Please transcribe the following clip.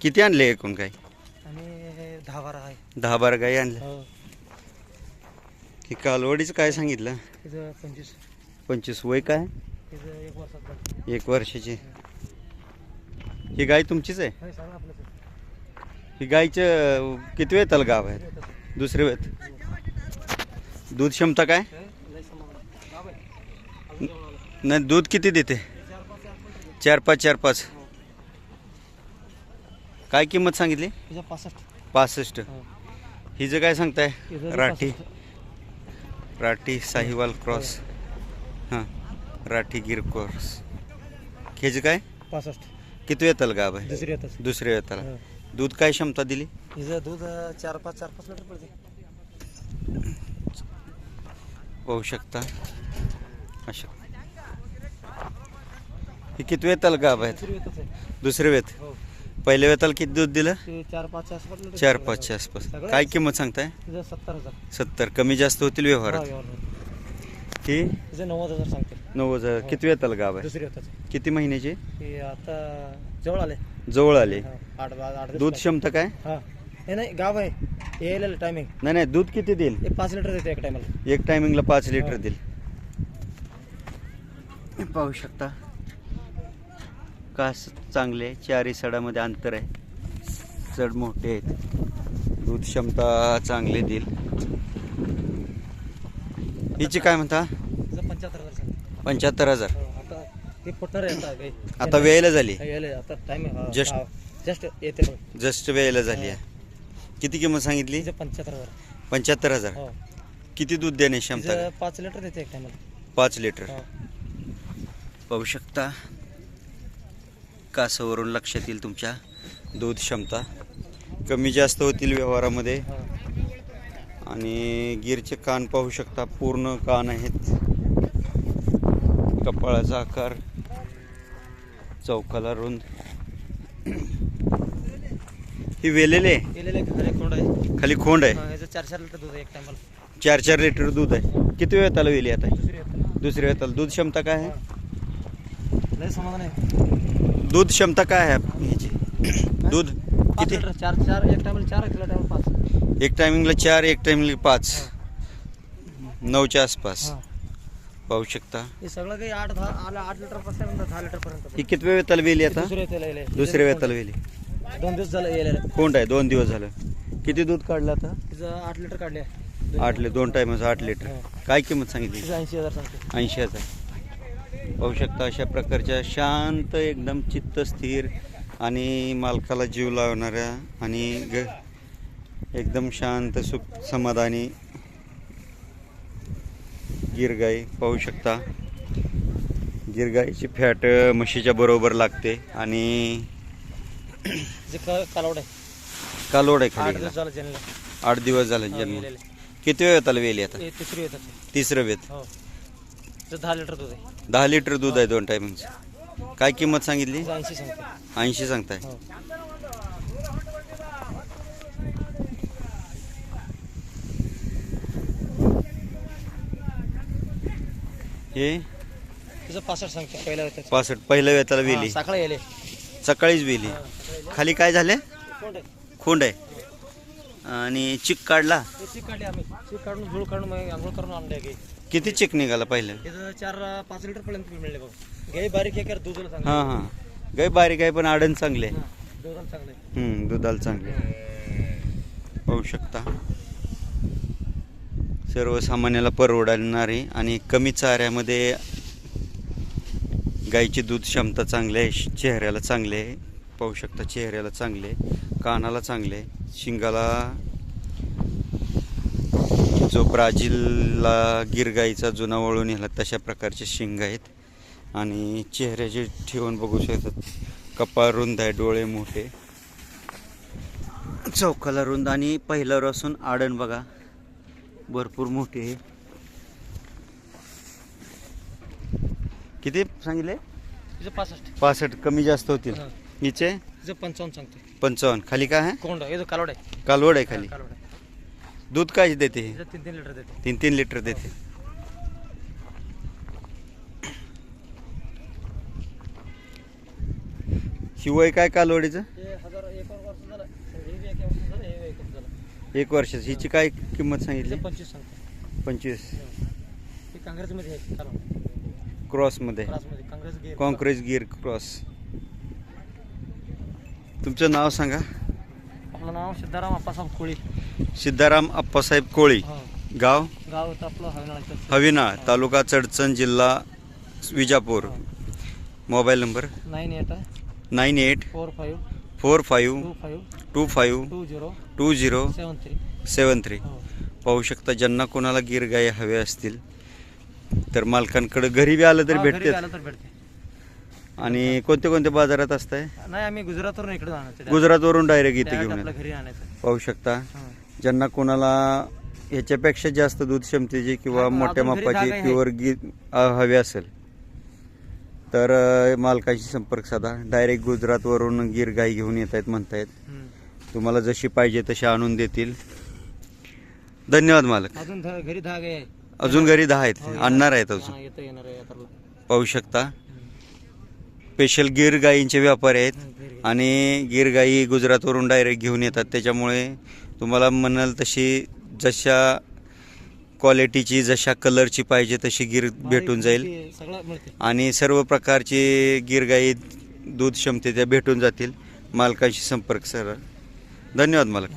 किती आणले एकूण काय आणि दहा बारा आहे. दहा बारा गाई आणल्या. हो. ही कालवडीचं काय सांगितलं? तिथं पंचवीस. पंचवीस वय काय? तिथं एक वर्षात बघ. एक वर्षाची. ही गाय तुमचीच आहे? सांगा आपलं. ही गायचं किती वेताल गाव आहे? दुसरे वेत? दूध क्षमता काय. नाही दूध किती देते? चार पाच चार पाच आहे. चार पाच चार पाच काय किंमत सांगितली? पासष्ट. पासष्ट. हो. हिचं काय सांगताय? राठी. राठी साहिवाल क्रॉस. हां. राठी गिर क्रॉस. ह्याचं काय? पासष्ट. किती वेताल गाव आहे? दुसरी येतच दुसऱ्या वेताला हो. दूध काय क्षमता दिली? दूध अं, चार पाच चार पाच लिटर पडते. पाहू शकता. अशा. हे किती वेताल गाव आहेत? दुसरी दुसरे वेत. हो. पहिल्या वेताला किती दूध दिलं? ते चार पाचच्या आसपास लिटर चार पडते. पाचच्या आसपास. काय किंमत सांगताय? सत्तर हजार. सत्तर. कमी जास्त होतील हा, व्यवहारात. व्यवहार. ही तिचं नव्वद हजार सांगते नऊ हजार. किती वेताल गाव आहे? दुसरी. किती महिन्याची? ते आता जवळ आले. जवळ आले. हा, आठ बा- आठ दिवस दूध. क्षमता काय? हा. हे नाही गाव आहे. यायला टायमिंग नाही नाही दूध किती देईल? हे पाच लिटर देते एका टायमाला एक टायमिंगला पाच लिटर हा. देईल पाहू शकता. कास चांगले आहे. चारही सडामध्ये अंतर आहे. चढ मोठे आहेत. दूध क्षमता चांगले देईल. हिची काय म्हणता? पंच्याहत्तर हजार हो, आता वेळेला झाली. Just- जस्ट येते जस्ट वेळेला झाली आहे. किती किंमत सांगितली? पंच्याहत्तर हजार. पंच्याहत्तर हजार. हो. किती दूध देण्याची क्षमता? पाच लिटर देते पाच लिटर. हो. पाहू शकता. कासावरून लक्षात येईल तुमच्या दूध क्षमता. कमी जास्त होतील व्यवहारामध्ये. आणि गिरचे कान पाहू शकता पूर्ण कान आहेत. कपाळाचा आकार चौकाला रुंद. ही वेलेले? खाली खोंड आहे. चार चार लिटर दूध आहे चार चार लिटर दूध आहे. किती वेळ त्याला वेली आता? दुसरी दुसऱ्या वेळेला दूध क्षमता काय आहे? समाधान आहे. दूध क्षमता काय आहे? ह्याची दूध किती? चार चार एक टायमाला चार टायमाला पाच. एक टायमिंगला चार एक टायमिंगला पाच. नऊच्या आसपास. हा. पाहू शकता. हे सगळं काही आठ दहा आलं आठ लिटरपासून दहा लिटर पर्यंत ही किती वेळ त्याला वेली आता? दुसऱ्या वेळ त्याला वेली दोन दिवस झालं यायला कोंड आहे? दोन दिवस झालं. किती दूध काढलं आता? तिचं आठ लिटर काढले. आठ लिटर दोन टायमाचं आठ लिटर. काय किंमत सांगितली? तिचं ऐंशी हजार सांगते. ऐंशी हजार. पाहू शकता अशा प्रकारच्या शांत एकदम चित्त स्थिर आणि मालकाला जीव लावणाऱ्या आणि ग एकदम शांत सुख समाधानी गिरगाई पाहू शकता. गिरगाईची फॅट म्हशीच्या बरोबर लागते आणि तिचं क- कालवड आहे. कालोड आहे आठ खाली दिवस झालं जनला आठ दिवस झाले जन्म किती वेळ त्याला वेली आता? हे तिसरी वेत तिचं दहा लिटर दूध आहे. दहा लिटर दूध आहे दोन टायमिंगचं. काय किंमत सांगितली? ऐंशी सांगते ऐंशी सांगताय. हो. हे? पासष्ट सांगते पहिल्या येतात पासष्ट पहिल्या वेताला वेली. सकाळी यायले सकाळीच वेली. खाली काय झाले? कोण आहे. खोंड आहे. आणि चिक काढला? ते चीक काढली आम्ही. चीक काढून झुळ काढून मग आंघोळ करून आणले किती चिक निघाला पहिलं चार पाच लिटर पर्यंत मिळले बघ. गाई बारीक आहे कर दुधाला हां चांगलं. हां गाय बारीक आहे पण आडण चांगले आहे. दुधाला चांगलं आहे. हम्म, दुधाला चांगले पाहू शकता. सर्वसामान्याला परवडणारी आणि कमी चाऱ्यामध्ये गाईची दूध क्षमता चांगली आहे चेहऱ्याला चांगले आहे. पाहू शकता चेहऱ्याला चांगले आहे कानाला चांगले आहे शिंगाला जो ब्राझीलला गिरगाईचा जुना वळून ह्याला तशा प्रकारचे शिंग आहेत. आणि चेहऱ्याचे ठेवून बघू शकतात कपाळ रुंद आहे डोळे मोठे. चौकाला रुंद आणि पहिल्यावर असून आडण बघा भरपूर मोठी आहे. किती सांगितले? पासष्ट. पासष्ट कमी जास्त होतील. हिचे? पंचावन्न सांगते पंचावन्न. खाली काय आहे? कालवड आहे. कालवड आहे खाली. दूध काय देते? हे? तीन तीन लिटर देते. तीन तीन लिटर देते. शिवय काय कालवडीचं? हजार एक वर्ष झालं. हे बी एक वर्ष झालं हे एक वर्ष झालं. एक वर्षाची हिची काय किंमत सांगितली? पंचवीस सांगतो. पंचवीस. हे काँग्रेसमध्ये आहे चालू. क्रॉसमध्ये. क्लासमध्ये काँग्रेस क्रॉस. तुमचं नाव सांगा. आपलं नाव सिद्धाराम अप्पासाहेब कोळी. सिद्धाराम अप्पासाहेब कोळी. हो. गाव? गाव होतं आपलं हविनाळचं हविनाळ तालुका चडचण जिल्हा Vijapur. Mobile number? Nine eight nine eight four five four five two five two five two zero two zero seven three. Seven three. हो. पाहू शकता ज्यांना कोणाला गिर गाय हवे असतील तर मालकांकडे घरी बी आलं तरी हा, घरी भेटते आलं तर भेटते. आणि कोणत्या कोणत्या बाजारात असताय? नाही आम्ही गुजरातवरून इकडे जाणार गुजरातवरून डायरेक्ट इथे घेऊन आपल्या येतात घरी आणायचं. पाहू शकता. हा. ज्यांना कोणाला ह्याच्यापेक्षा जास्त दूध क्षमतेची किंवा मोठ्या मापाची. प्युअर गी हवे असेल. तर मालकाशी संपर्क साधा. डायरेक्ट गुजरातवरून गिर गाई घेऊन येत आहेत म्हणतायत. तुम्हाला जशी पाहिजे तशी आणून देतील. धन्यवाद मालक. अजून घरी आहे अजून घरी दहा आहेत. हो, आणणार आहेत अजून. हा. पाहू शकता. स्पेशल गिर गाईंचे व्यापारी आहेत. आणि गिर गाई गुजरातवरून डायरेक्ट घेऊन येतात. त्याच्यामुळे तुम्हाला म्हणाल तशी जशा क्वालिटीची जशा कलरची पाहिजे तशी गिर भेटून जाईल. मिळते. आणि सर्व प्रकारची गिर गाई दूध क्षमतेच्या भेटून जातील. मालकाशी संपर्क सर. धन्यवाद मालक.